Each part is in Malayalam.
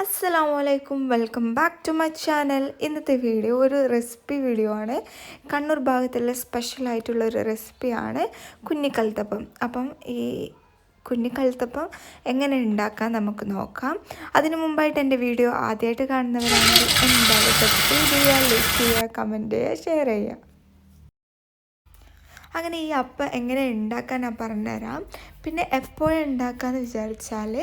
അസ്സലാമു അലൈക്കും welcome back to my channel. ഇന്നത്തെ വീഡിയോ ഒരു റെസിപ്പി വീഡിയോ ആണ്. കണ്ണൂർ ഭാഗത്തുള്ള സ്പെഷ്യലായിട്ടുള്ള ഒരു റെസിപ്പിയാണ് കുഞ്ഞിക്കൽത്തപ്പം. അപ്പം ഈ കുഞ്ഞിക്കൽത്തപ്പം എങ്ങനെ ഉണ്ടാക്കാൻ നമുക്ക് നോക്കാം. അതിനു മുമ്പായിട്ട് എന്റെ വീഡിയോ ആദ്യമായിട്ട് കാണുന്നവരാണെങ്കിൽ എന്തായാലും സബ്സ്ക്രൈബ് ചെയ്യുക ലൈക്ക് ചെയ്യുക കമന്റ് ചെയ്യുക ഷെയർ ചെയ്യുക. അങ്ങനെ ഈ അപ്പം എങ്ങനെ ഉണ്ടാക്കാൻ ഞാൻ പറഞ്ഞുതരാം. പിന്നെ എപ്പോഴും ഉണ്ടാക്കാമെന്ന് വിചാരിച്ചാൽ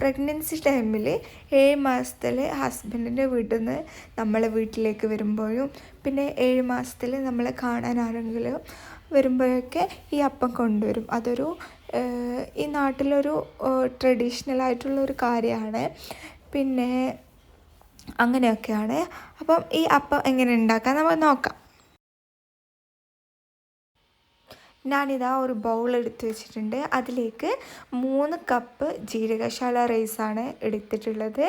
പ്രഗ്നൻസി ടൈമിൽ ഏഴ് മാസത്തിൽ ഹസ്ബൻഡിന്റെ വീട്ടിൽ നിന്ന് നമ്മളെ വീട്ടിലേക്ക് വരുമ്പോഴും പിന്നെ ഏഴ് മാസത്തിൽ നമ്മളെ കാണാൻ ആരെങ്കിലും വരുമ്പോഴൊക്കെ ഈ അപ്പം കൊണ്ടുവരും. അതൊരു ഈ നാട്ടിലൊരു ട്രഡീഷണൽ ആയിട്ടുള്ള ഒരു കാര്യമാണ്. പിന്നെ അങ്ങനെയൊക്കെയാണ്. അപ്പം ഈ അപ്പം എങ്ങനെ ഉണ്ടാക്കാൻ നമുക്ക് നോക്കാം. ഞാനിതാ ഒരു ബൗൾ എടുത്ത് വെച്ചിട്ടുണ്ട്. അതിലേക്ക് മൂന്ന് കപ്പ് ജീരകശാല റൈസാണ് എടുത്തിട്ടുള്ളത്.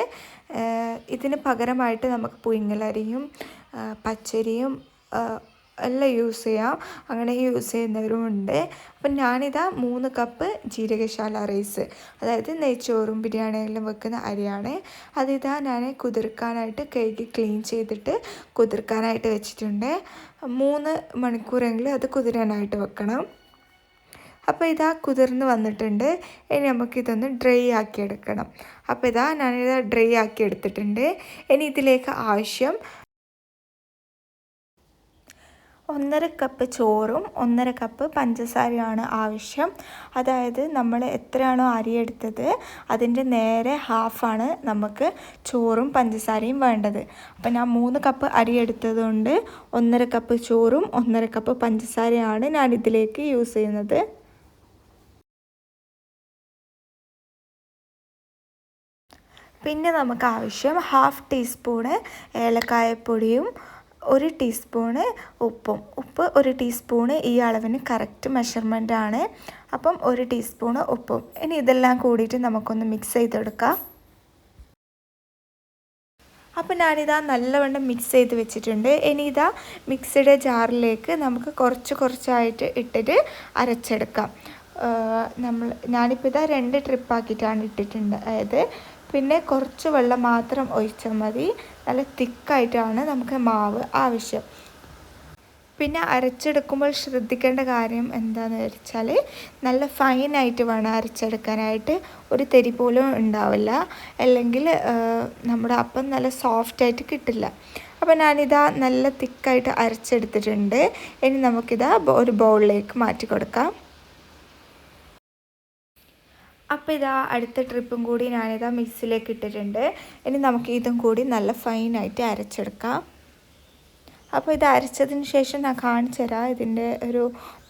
ഇതിന് പകരമായിട്ട് നമുക്ക് പുയിങ്ങലരിയും പച്ചരിയും എല്ലാം യൂസ് ചെയ്യാം. അങ്ങനെ യൂസ് ചെയ്യുന്നവരുമുണ്ട്. അപ്പം ഞാനിതാ മൂന്ന് കപ്പ് ജീരകശാല റൈസ് അതായത് നെയ്ച്ചോറും ബിരിയാണിയെല്ലാം വെക്കുന്ന അരിയാണ്. അതിതാ ഞാൻ കുതിർക്കാനായിട്ട് കഴുകി ക്ലീൻ ചെയ്തിട്ട് കുതിർക്കാനായിട്ട് വെച്ചിട്ടുണ്ട്. മൂന്ന് മണിക്കൂറെങ്കിലും അത് കുതിരാനായിട്ട് വെക്കണം. അപ്പോൾ ഇതാ കുതിർന്ന് വന്നിട്ടുണ്ട്. ഇനി നമുക്കിതൊന്ന് ഡ്രൈ ആക്കി എടുക്കണം. അപ്പോൾ ഇതാ ഞാനിത് ഡ്രൈ ആക്കി എടുത്തിട്ടുണ്ട്. ഇനി ഇതിലേക്ക് ആവശ്യം ഒന്നര കപ്പ് ചോറും ഒന്നര കപ്പ് പഞ്ചസാരയാണ് ആവശ്യം. അതായത് നമ്മൾ എത്രയാണോ അരിയെടുത്തത് അതിന്റെ നേരെ ഹാഫാണ് നമുക്ക് ചോറും പഞ്ചസാരയും വേണ്ടത്. അപ്പം ഞാൻ മൂന്ന് കപ്പ് അരി എടുത്തതുകൊണ്ട് ഒന്നര കപ്പ് ചോറും ഒന്നര കപ്പ് പഞ്ചസാരയാണ് ഞാൻ ഇതിലേക്ക് യൂസ് ചെയ്യുന്നത്. പിന്നെ നമുക്ക് ആവശ്യം ഹാഫ് ടീസ്പൂണ് ഏലക്കായപ്പൊടിയും ഒരു ടീസ്പൂണ് ഉപ്പും. ഉപ്പ് ഒരു ടീസ്പൂണ് ഈ അളവിന് കറക്റ്റ് മെഷർമെന്റ് ആണ് അപ്പം ഒരു ടീസ്പൂണ് ഉപ്പും. ഇനി ഇതെല്ലാം കൂടിയിട്ട് നമുക്കൊന്ന് മിക്സ് ചെയ്തെടുക്കാം. അപ്പം ഞാനിതാ നല്ലവണ്ണം മിക്സ് ചെയ്ത് വെച്ചിട്ടുണ്ട്. ഇനി ഇതാ മിക്സിയുടെ ജാറിലേക്ക് നമുക്ക് കുറച്ച് കുറച്ചായിട്ട് ഇട്ടിട്ട് അരച്ചെടുക്കാം. നമ്മൾ ഞാനിപ്പോൾ ഇതാ രണ്ട് ട്രിപ്പാക്കിയിട്ടാണ് ഇട്ടിട്ടുണ്ട്. അതായത് പിന്നെ കുറച്ച് വെള്ളം മാത്രം ഒഴിച്ചാൽ മതി. നല്ല തിക്കായിട്ടാണ് നമുക്ക് മാവ് ആവശ്യം. പിന്നെ അരച്ചെടുക്കുമ്പോൾ ശ്രദ്ധിക്കേണ്ട കാര്യം എന്താണെന്ന് വെച്ചാൽ നല്ല ഫൈനായിട്ട് വേണം അരച്ചെടുക്കാനായിട്ട്. ഒരു തെരി പോലും ഉണ്ടാവില്ല. അല്ലെങ്കിൽ നമ്മുടെ അപ്പം നല്ല സോഫ്റ്റായിട്ട് കിട്ടില്ല. അപ്പോൾ ഞാനിതാ നല്ല തിക്കായിട്ട് അരച്ചെടുത്തിട്ടുണ്ട്. ഇനി നമുക്കിതാ ഒരു ബൗളിലേക്ക് മാറ്റി കൊടുക്കാം. അപ്പോൾ ഇതാ അടുത്ത ട്രിപ്പും കൂടി ഞാനിതാ മിക്സിലേക്ക് ഇട്ടിട്ടുണ്ട്. ഇനി നമുക്ക് ഇതും കൂടി നല്ല ഫൈനായിട്ട് അരച്ചെടുക്കാം. അപ്പോൾ ഇത് അരച്ചതിന് ശേഷം ഞാൻ കാണിച്ചു തരാം ഇതിന്റെ ഒരു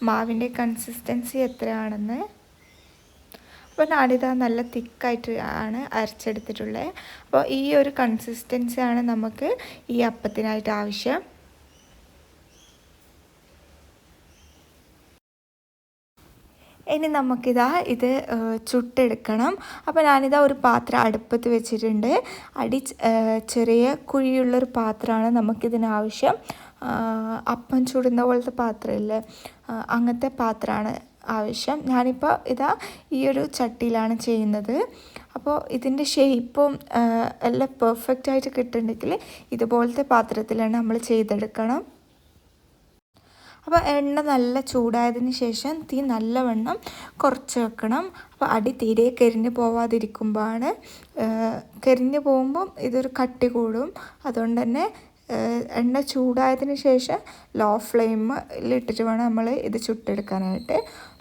മാവിന്റെ കൺസിസ്റ്റൻസി എത്രയാണെന്ന്. അപ്പോൾ ഞാനിതാ നല്ല തിക്കായിട്ട് ആണ് അരച്ചെടുത്തിട്ടുള്ളത്. അപ്പോൾ ഈ ഒരു കൺസിസ്റ്റൻസിയാണ് നമുക്ക് ഈ അപ്പത്തിനായിട്ട് ആവശ്യം. ഇനി നമുക്കിതാ ഇത് ചുട്ടെടുക്കണം. അപ്പോൾ ഞാനിതാ ഒരു പാത്രം അടുപ്പത്ത് വെച്ചിട്ടുണ്ട്. അടി ചെറിയ കുഴിയുള്ളൊരു പാത്രമാണ് നമുക്കിതിനാവശ്യം. അപ്പം ചുടുന്ന പോലത്തെ പാത്രമില്ലേ? അങ്ങനത്തെ പാത്രമാണ് ആവശ്യം. ഞാനിപ്പോൾ ഇതാ ഈ ഒരു ചട്ടിയിലാണ് ചെയ്യുന്നത്. അപ്പോൾ ഇതിന്റെ ഷേപ്പും എല്ലാം പെർഫെക്റ്റ് ആയിട്ട് ഇതുപോലത്തെ പാത്രത്തിലാണ് നമ്മൾ ചെയ്തെടുക്കണം. അപ്പോൾ എണ്ണ നല്ല ചൂടായതിന് ശേഷം തീ നല്ലവണ്ണം കുറച്ച് വെക്കണം. അപ്പോൾ അടി തീരെ കരിഞ്ഞ് പോവാതിരിക്കുമ്പോഴാണ് കരിഞ്ഞ് പോകുമ്പം ഇതൊരു കട്ടി കൂടും. അതുകൊണ്ട് തന്നെ എണ്ണ ചൂടായതിന് ശേഷം ലോ ഫ്ലെയിമിലിട്ടിട്ട് വേണം നമ്മൾ ഇത് ചുട്ടെടുക്കാനായിട്ട്.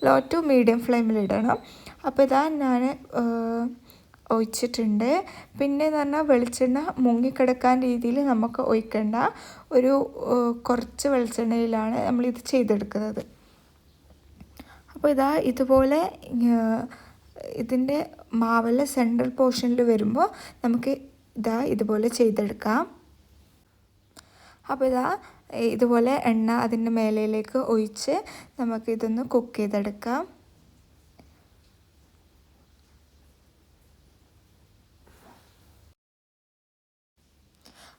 ലോ ടു മീഡിയം ഫ്ലെയിമിലിടണം അപ്പോൾ ഇതാ ഞാൻ ഒഴിച്ചിട്ടുണ്ട്. പിന്നെ എന്ന് പറഞ്ഞാൽ വെളിച്ചെണ്ണ മുങ്ങിക്കിടക്കാൻ രീതിയിൽ നമുക്ക് ഒഴിക്കേണ്ട ഒരു കുറച്ച് വെളിച്ചെണ്ണയിലാണ് നമ്മളിത് ചെയ്തെടുക്കുന്നത്. അപ്പോൾ ഇതാ ഇതുപോലെ ഇതിന്റെ മാവല്ല സെൻട്രൽ പോർഷനിൽ വരുമ്പോൾ നമുക്ക് ഇതാ ഇതുപോലെ ചെയ്തെടുക്കാം. അപ്പോൾ ഇതാ ഇതുപോലെ എണ്ണ അതിന്റെ മേലയിലേക്ക് ഒഴിച്ച് നമുക്കിതൊന്ന് കുക്ക് ചെയ്തെടുക്കാം.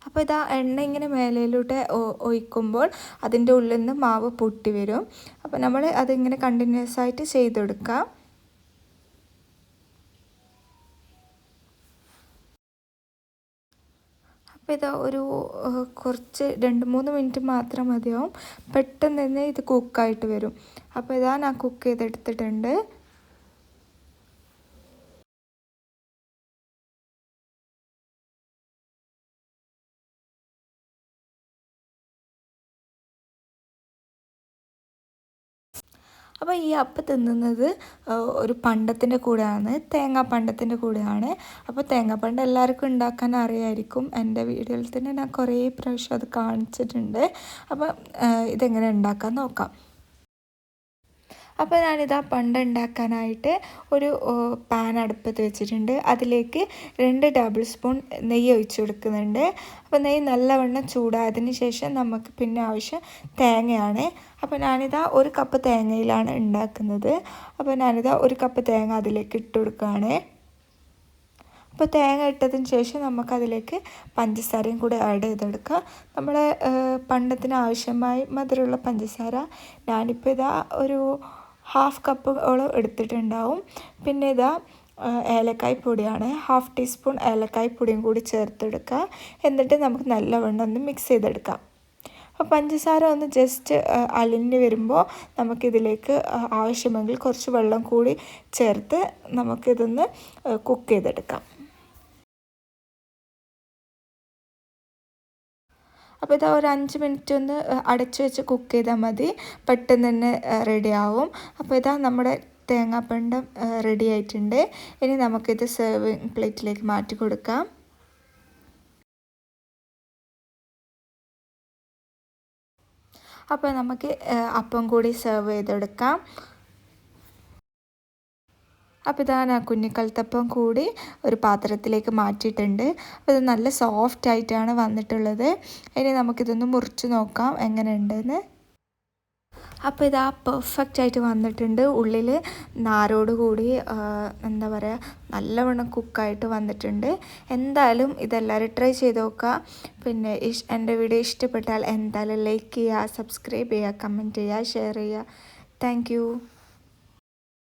അപ്പോൾ ഇതാ എണ്ണ ഇങ്ങനെ മേലയിലൂടെ ഒഴിക്കുമ്പോൾ അതിന്റെ ഉള്ളിൽ നിന്ന് മാവ് പൊട്ടി വരും. അപ്പോൾ നമ്മൾ അതിങ്ങനെ കണ്ടിന്യൂസ് ആയിട്ട് ചെയ്തെടുക്കാം. അപ്പോൾ ഇത് ഒരു കുറച്ച് രണ്ട് മൂന്ന് മിനിറ്റ് മാത്രം മതിയാവും. പെട്ടെന്ന് തന്നെ ഇത് കുക്കായിട്ട് വരും. അപ്പോൾ ഇതാ ഞാൻ കുക്ക് ചെയ്തെടുത്തിട്ടുണ്ട്. അപ്പോൾ ഈ അപ്പം തിന്നുന്നത് ഒരു പണ്ടത്തിന്റെ കൂടെയാണ് തേങ്ങാ പണ്ടത്തിന്റെ കൂടെയാണ്. അപ്പോൾ തേങ്ങാപ്പണ്ട് എല്ലാവർക്കും ഉണ്ടാക്കാൻ അറിയായിരിക്കും. എന്റെ വീഡിയോയിൽ തന്നെ ഞാൻ കുറേ പ്രാവശ്യം അത് കാണിച്ചിട്ടുണ്ട്. അപ്പോൾ ഇതെങ്ങനെ ഉണ്ടാക്കാൻ നോക്കാം. അപ്പോൾ ഞാനിതാ പണ്ട് ഉണ്ടാക്കാനായിട്ട് ഒരു പാൻ അടുപ്പത്ത് വെച്ചിട്ടുണ്ട്. അതിലേക്ക് രണ്ട് ടേബിൾ സ്പൂൺ നെയ്യ് ഒഴിച്ച് കൊടുക്കുന്നുണ്ട്. അപ്പോൾ നെയ്യ് നല്ലവണ്ണം ചൂടായതിന് ശേഷം നമുക്ക് പിന്നെ ആവശ്യം തേങ്ങയാണ്. അപ്പോൾ ഞാനിതാ ഒരു കപ്പ് തേങ്ങയിലാണ് ഉണ്ടാക്കുന്നത്. അപ്പോൾ ഞാനിതാ ഒരു കപ്പ് തേങ്ങ അതിലേക്ക് ഇട്ട് കൊടുക്കുകയാണ്. അപ്പോൾ തേങ്ങ ഇട്ടതിന് ശേഷം നമുക്കതിലേക്ക് പഞ്ചസാരയും കൂടി ആഡ് ചെയ്തെടുക്കാം. നമ്മുടെ പണ്ടത്തിന് ആവശ്യമായി മധുരമുള്ള പഞ്ചസാര ഞാനിപ്പോൾ ഇതാ ഒരു ഹാഫ് കപ്പോളം എടുത്തിട്ടുണ്ടാവും. പിന്നെ ഇതാ ഏലക്കായ് പൊടിയാണ്. ഹാഫ് ടീസ്പൂൺ ഏലക്കായ് പൊടിയും കൂടി ചേർത്തെടുക്കുക. എന്നിട്ട് നമുക്ക് നല്ലവണ്ണം ഒന്ന് മിക്സ് ചെയ്തെടുക്കാം. അപ്പോൾ പഞ്ചസാര ഒന്ന് ജസ്റ്റ് അലിഞ്ഞ് വരുമ്പോൾ നമുക്കിതിലേക്ക് ആവശ്യമെങ്കിൽ കുറച്ച് വെള്ളം കൂടി ചേർത്ത് നമുക്കിതൊന്ന് കുക്ക് ചെയ്തെടുക്കാം. അപ്പോൾ ഇതാ ഒരു അഞ്ച് മിനിറ്റ് ഒന്ന് അടച്ചു വെച്ച് കുക്ക് ചെയ്താൽ മതി. പെട്ടെന്ന് തന്നെ റെഡിയാവും അപ്പോൾ ഇതാ നമ്മുടെ തേങ്ങാപ്പണ്ടം റെഡി ആയിട്ടുണ്ട്. ഇനി നമുക്കിത് സെർവിങ് പ്ലേറ്റിലേക്ക് മാറ്റി കൊടുക്കാം. അപ്പോൾ നമുക്ക് അപ്പം കൂടി സെർവ് ചെയ്തെടുക്കാം. അപ്പോൾ ഇതാണ് ആ കുഞ്ഞിക്കൽത്തപ്പം കൂടി ഒരു പാത്രത്തിലേക്ക് മാറ്റിയിട്ടുണ്ട്. അപ്പോൾ ഇത് നല്ല സോഫ്റ്റ് ആയിട്ടാണ് വന്നിട്ടുള്ളത്. ഇനി നമുക്കിതൊന്ന് മുറിച്ച് നോക്കാം എങ്ങനെയുണ്ടെന്ന്. അപ്പോൾ ഇതാ പെർഫെക്റ്റ് ആയിട്ട് വന്നിട്ടുണ്ട്. ഉള്ളിൽ നാരോട് കൂടി എന്താ പറയുക നല്ലവണ്ണം കുക്കായിട്ട് വന്നിട്ടുണ്ട്. എന്തായാലും ഇതെല്ലാവരും ട്രൈ ചെയ്ത് നോക്കുക പിന്നെ ഇഷ് എന്റെ വീഡിയോ ഇഷ്ടപ്പെട്ടാൽ എന്തായാലും ലൈക്ക് ചെയ്യുക സബ്സ്ക്രൈബ് ചെയ്യുക കമന്റ് ചെയ്യുക ഷെയർ ചെയ്യുക താങ്ക്